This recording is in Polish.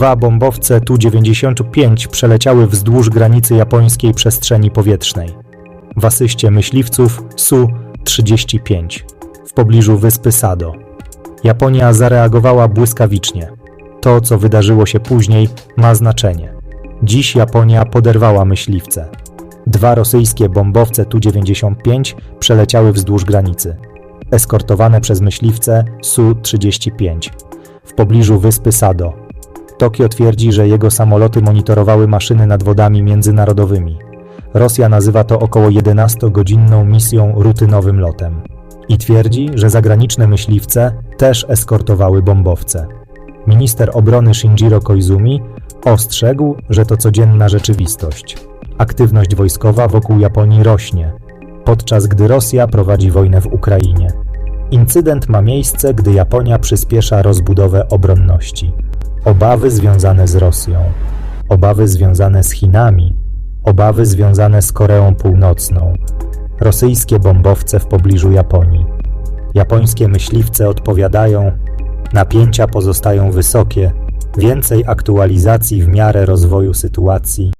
Dwa bombowce Tu-95 przeleciały wzdłuż granicy japońskiej przestrzeni powietrznej. W asyście myśliwców Su-35 w pobliżu wyspy Sado. Japonia zareagowała błyskawicznie. To, co wydarzyło się później, ma znaczenie. Dziś Japonia poderwała myśliwce. Dwa rosyjskie bombowce Tu-95 przeleciały wzdłuż granicy, eskortowane przez myśliwce Su-35 w pobliżu wyspy Sado. Tokio twierdzi, że jego samoloty monitorowały maszyny nad wodami międzynarodowymi. Rosja nazywa to około 11-godzinną misją rutynowym lotem. I twierdzi, że zagraniczne myśliwce też eskortowały bombowce. Minister obrony Shinjiro Koizumi ostrzegł, że to codzienna rzeczywistość. Aktywność wojskowa wokół Japonii rośnie, podczas gdy Rosja prowadzi wojnę w Ukrainie. Incydent ma miejsce, gdy Japonia przyspiesza rozbudowę obronności. Obawy związane z Rosją, obawy związane z Chinami, obawy związane z Koreą Północną, rosyjskie bombowce w pobliżu Japonii. Japońskie myśliwce odpowiadają, napięcia pozostają wysokie, więcej aktualizacji w miarę rozwoju sytuacji.